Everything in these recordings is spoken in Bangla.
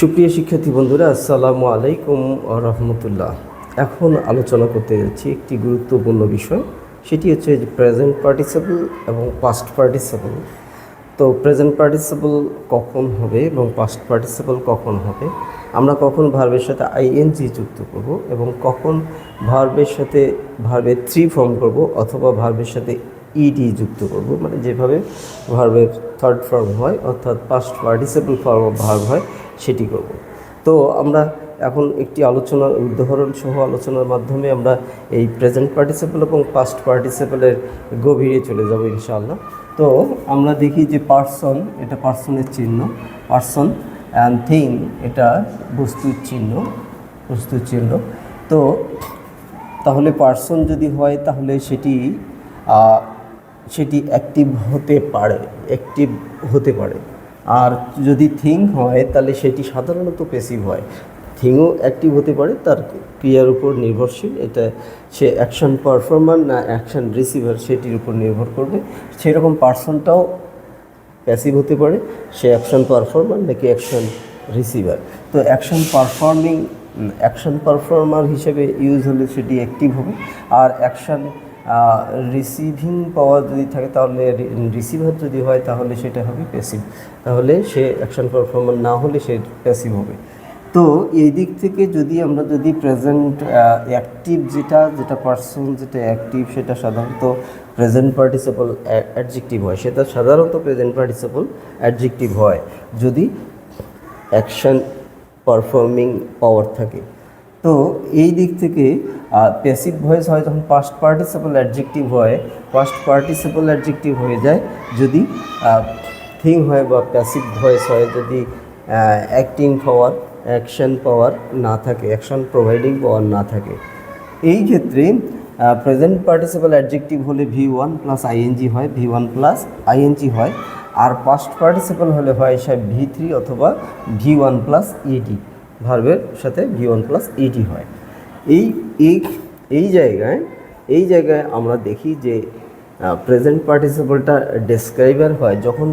সুপ্রিয় শিক্ষার্থী বন্ধুরা, আসসালামু আলাইকুম রহমতুল্লাহ। এখন আলোচনা করতে যাচ্ছি একটি গুরুত্বপূর্ণ বিষয়, সেটি হচ্ছে প্রেজেন্ট পার্টিসিপল এবং পাস্ট পার্টিসিপল তো প্রেজেন্ট পার্টিসিপল কখন হবে এবং পাস্ট পার্টিসিপল কখন হবে, আমরা কখন ভার্বের সাথে আইএনজি যুক্ত করব এবং কখন ভার্বের সাথে ভার্বের থ্রি ফর্ম করব অথবা ভার্বের সাথে ইডি যুক্ত করব মানে যেভাবে ভার্বের থার্ড ফর্ম হয় অর্থাৎ পাস্ট পার্টিসিপল ফর্ম ভার্ব হয় সেটি করব। তো আমরা এখন একটি আলোচনার উদাহরণ সহ আলোচনার মাধ্যমে আমরা এই প্রেজেন্ট পার্টিসিপল এবং পাস্ট পার্টিসিপলের গভীরে চলে যাব ইনশাআল্লাহ। তো আমরা দেখি যে পার্সন এটা পার্সনের চিহ্ন। পার্সন অ্যান্ড থিং এটা বস্তুর চিহ্ন বস্তুর চিহ্ন। তো তাহলে পার্সন যদি হয়, তাহলে সেটি সেটি অ্যাক্টিভ হতে পারে অ্যাক্টিভ হতে পারে। আর যদি থিং হয়, তাহলে সেটি সাধারণত পেসিভ হয়। থিংও অ্যাক্টিভ হতে পারে, তার ক্রিয়ার উপর নির্ভরশীল। এটা সে অ্যাকশন পারফর্মার না অ্যাকশন রিসিভার সেটির উপর নির্ভর করবে। সেরকম পার্সনটাও প্যাসিভ হতে পারে, সে অ্যাকশন পারফর্মার নাকি অ্যাকশন রিসিভার তো অ্যাকশন পারফর্মিং অ্যাকশন পারফর্মার হিসেবে ইউজ হলে সেটি অ্যাক্টিভ হবে। আর অ্যাকশন রিসিভিং পাওয়ার যদি থাকে তাহলে রিসিভার যদি হয় তাহলে সেটা হবে প্যাসিভ তাহলে সে অ্যাকশন পারফর্মার না হলে সে প্যাসিভ হবে। তো এই দিক থেকে যদি আমরা যদি প্রেজেন্ট অ্যাক্টিভ যেটা যেটা পার্সন যেটা অ্যাক্টিভ সেটা সাধারণত প্রেজেন্ট পার্টিসিপল অ্যাডজেক্টিভ হয়। সেটা সাধারণত প্রেজেন্ট পার্টিসিপল অ্যাডজেক্টিভ হয়। যদি অ্যাকশন পারফর্মিং পাওয়ার থাকে তো এই দিক থেকে প্যাসিভ ভয়েস হয় যখন পাস্ট পার্টিসিপল অ্যাডজেক্টিভ হয় পাস্ট পার্টিসিপল অ্যাডজেক্টিভ হয়ে যায়। যদি থিং হয় বা প্যাসিভ ভয়েস হয়, যদি অ্যাক্টিং পাওয়ার অ্যাকশন পাওয়ার না থাকে অ্যাকশন প্রোভাইডিং পাওয়ার না থাকে। এই ক্ষেত্রে প্রেজেন্ট পার্টিসিপাল অ্যাডজেক্টিভ হলে ভি ওয়ান প্লাস আইএনজি হয় ভি ওয়ান প্লাস আইএনজি হয়। আর পাস্ট পার্টিসিপাল হলে হয়, সে ভি থ্রি অথবা ভি ওয়ান প্লাস ইডি ভার্বের সাথে ভি ওয়ান প্লাস ইডি হয়। এই এই এই জায়গায় এই জায়গায় আমরা দেখি যে প্রেজেন্ট পার্টিসিপলটা ডেসক্রাইবার হয়। যখন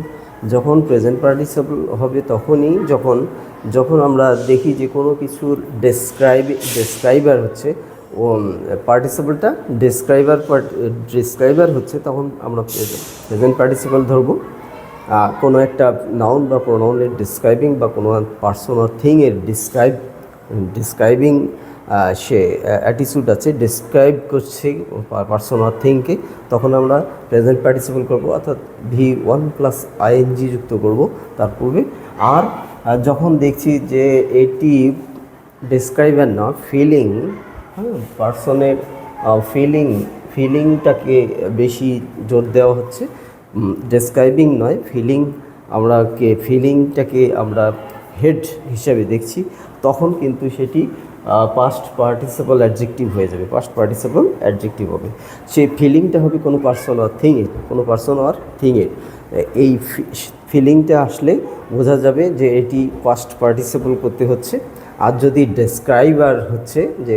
যখন প্রেজেন্ট পার্টিসিপল হবে তখনই যখন যখন আমরা দেখি যে কোনো কিছুর ডেসক্রাইব ডেসক্রাইবার হচ্ছে ও পার্টিসিপলটা ডেসক্রাইবার ডেসক্রাইবার হচ্ছে, তখন আমরা প্রেজেন্ট পার্টিসিপল ধরবো। কোনো একটা নাউন বা প্রোনাউনের ডিসক্রাইবিং বা কোনো পার্সন অর থিংয়ের ডিসক্রাইব ডিসক্রাইবিং সে অ্যাটিটিউড আছে ডিসক্রাইব করছে পার্সন অর থিংকে তখন আমরা প্রেজেন্ট পার্টিসিপল করব, অর্থাৎ ভি ওয়ান প্লাস আইএনজি যুক্ত করব, তার পূর্বে। আর যখন দেখছি যে এটি ডিসক্রাইবার না ফিলিং হ্যাঁ পার্সনের ফিলিং ফিলিংটাকে বেশি জোর দেওয়া হচ্ছে ডেসক্রাইবিং নয় ফিলিং আমরা কে ফিলিংটাকে আমরা হেড হিসাবে দেখছি, তখন কিন্তু সেটি পাস্ট পার্টিসিপাল অ্যাডজেক্টিভ হয়ে যাবে পাস্ট পার্টিসিপাল অ্যাডজেক্টিভ হবে। সেই ফিলিংটা হবে কোনো পার্সন আর থিংয়ের কোনো পার্সন আর থিংয়ের এই ফিলিংটা আসলে বোঝা যাবে যে এটি পাস্ট পার্টিসিপল করতে হচ্ছে। আর যদি ডেসক্রাইবার হচ্ছে যে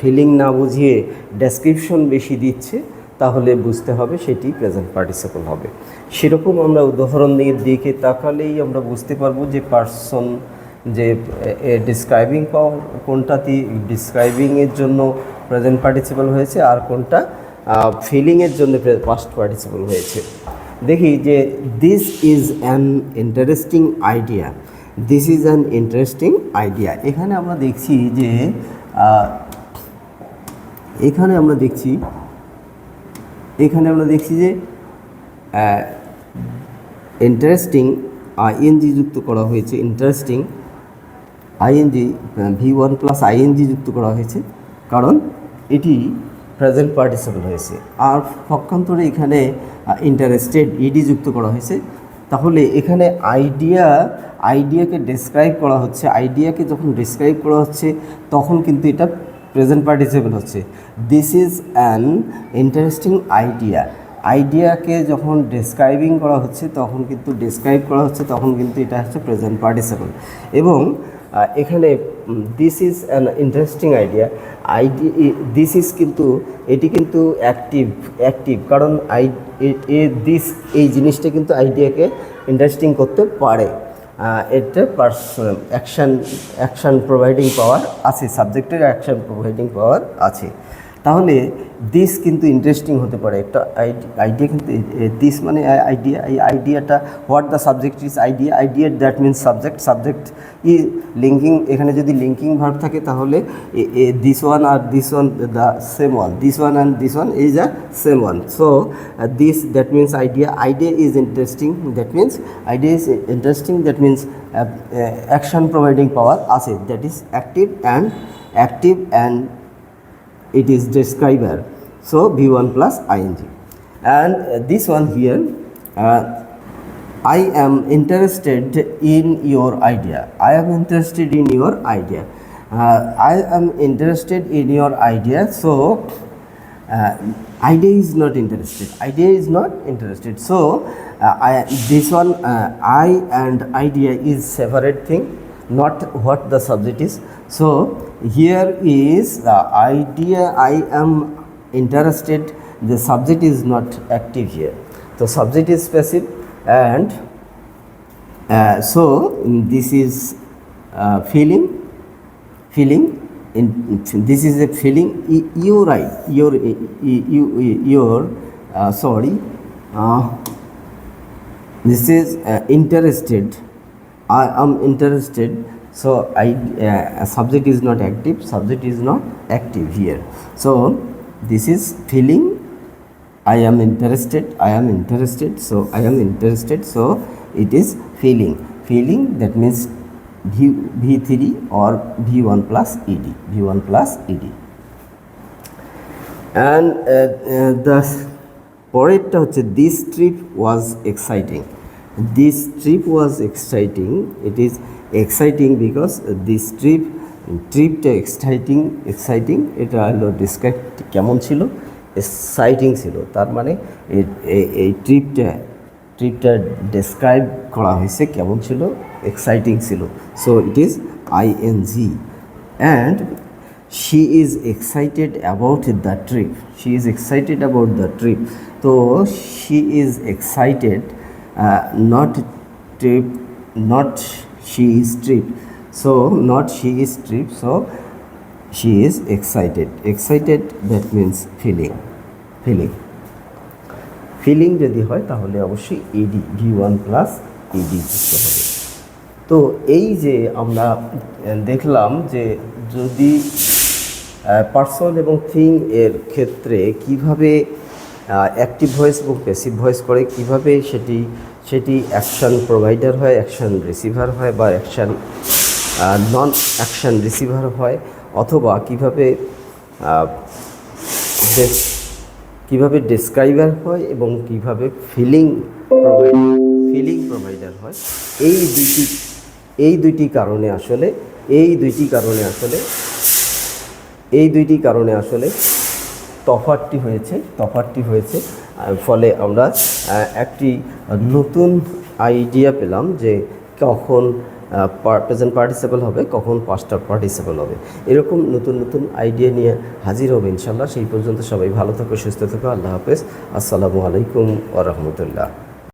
ফিলিং না বুঝিয়ে ডেসক্রিপশন বেশি দিচ্ছে তাহলে বুঝতে হবে সেটি প্রেজেন্ট পার্টিসিপল হবে। সেরকম আমরা উদাহরণ দিয়ে দিকে তাকালেই আমরা বুঝতে পারব যে পার্সন যে ডিসক্রাইবিং পাওয়ার কোনটাতে ডিসক্রাইবিংয়ের জন্য প্রেজেন্ট পার্টিসিপল হয়েছে আর কোনটা ফিলিংয়ের জন্য পাস্ট পার্টিসিপল হয়েছে। দেখি যে this is an interesting idea this is an interesting idea এখানে আমরা দেখছি যে এখানে আমরা দেখছি এখানে আমরা দেখছি যে ইন্টারেস্টিং আইএনজি যুক্ত করা হয়েছে interesting ING V one plus ING যুক্ত করা হয়েছে। কারণ এটি প্রেজেন্ট পার্টিসিপল হয়েছে। আর পক্ষান্তরে এখানে ইন্টারেস্টেড ইডি যুক্ত করা হয়েছে। তাহলে এখানে আইডিয়া আইডিয়াকে ডেসক্রাইব করা হচ্ছে। আইডিয়াকে যখন ডেসক্রাইব করা হচ্ছে, তখন কিন্তু এটা প্রেজেন্ট পার্টিসিপল হচ্ছে। This is an interesting idea আইডিয়াকে যখন ডেসক্রাইবিং করা হচ্ছে, তখন কিন্তু ডেসক্রাইব করা হচ্ছে, তখন কিন্তু এটা হচ্ছে প্রেজেন্ট পার্টিসিপল এবং এখানে this is an interesting idea ID this is কিন্তু, এটি কিন্তু অ্যাক্টিভ অ্যাক্টিভ কারণ আই দিস এই জিনিসটা কিন্তু আইডিয়াকে ইন্টারেস্টিং করতে পারে। এটা পার্স অ্যাকশান অ্যাকশান প্রোভাইডিং পাওয়ার আছে সাবজেক্টের অ্যাকশান প্রোভাইডিং পাওয়ার আছে। তাহলে দিস কিন্তু ইন্টারেস্টিং হতে পারে। একটা আইডিয়া কিন্তু দিস মানে আইডিয়া এই আইডিয়াটা what the subject is idea idea that means subject subject E linking এখানে যদি লিঙ্কিং ভার্ব থাকে তাহলে this one R this one the same one this one and this one is a same one so this that means idea idea is interesting that means idea is interesting that means action providing power আছে। That is active and active and it is describer. So v1 plus ing and uh, this one here uh, i am interested in your idea. I am interested in your idea. Uh, i am interested in your idea. So uh, idea is not interested. Idea is not interested. So uh, I, this one uh, i and idea is separate thing not what the subject is. So here is the idea i am interested the subject is not active here. The subject is passive and uh, so this is uh, feeling feeling in, this is a feeling you right your you your uh, sorry uh, this is uh, interested i am interested so i uh, subject is not active subject is not active here so this is feeling i am interested i am interested so i am interested so it is feeling feeling that means v, v3 or v1 plus ed v1 plus ed and uh, uh, the পরেরটা হচ্ছে this trip was exciting this trip was exciting it is exciting because this trip ট্রিপটা এক্সাইটিং এক্সাইটিং এটা হলো ডিসক্রাইব কেমন ছিল? এক্সাইটিং ছিল। তার মানে এই ট্রিপটা ট্রিপটা ডেসক্রাইব করা হয়েছে কেমন ছিল? এক্সাইটিং ছিল। So it is I N G and is excited about the trip she is excited about the trip so she is excited uh, not trip not she is trip so not she is trip so she is excited excited that means feeling feeling feeling যদি হয় তাহলে অবশ্যই এডি ভি ওয়ান প্লাস এডি যুক্ত হবে তো এই যে আমরা দেখলাম যে যদি পার্সন এবং থিং এর ক্ষেত্রে কীভাবে অ্যাক্টিভ ভয়েস এবং প্যাসিভ ভয়েস করে কীভাবে সেটি সেটি অ্যাকশন প্রোভাইডার হয় অ্যাকশন রিসিভার হয় বা অ্যাকশন নন অ্যাকশন রিসিভার হয় অথবা কীভাবে কীভাবে ডেসক্রাইবার হয় এবং কীভাবে ফিলিং ফিলিং প্রোভাইডার হয়। এই দুইটি এই দুইটি কারণে আসলে, এই দুইটি কারণে আসলে, এই দুইটি কারণে আসলে তফাতটি হয়েছে তফাতটি হয়েছে ফলে আমরা একটি নতুন আইডিয়া পেলাম যে কখন প্রেজেন্ট পার্টিসিপেল হবে, কখন পাস্টার পার্টিসিপেল হবে। এরকম নতুন নতুন আইডিয়া নিয়ে হাজির হবে ইনশাল্লাহ সেই পর্যন্ত সবাই ভালো থাকো, সুস্থ থাকো। আল্লাহ হাফেজ। আসসালামু আলাইকুম ওরহমতুল্লাহ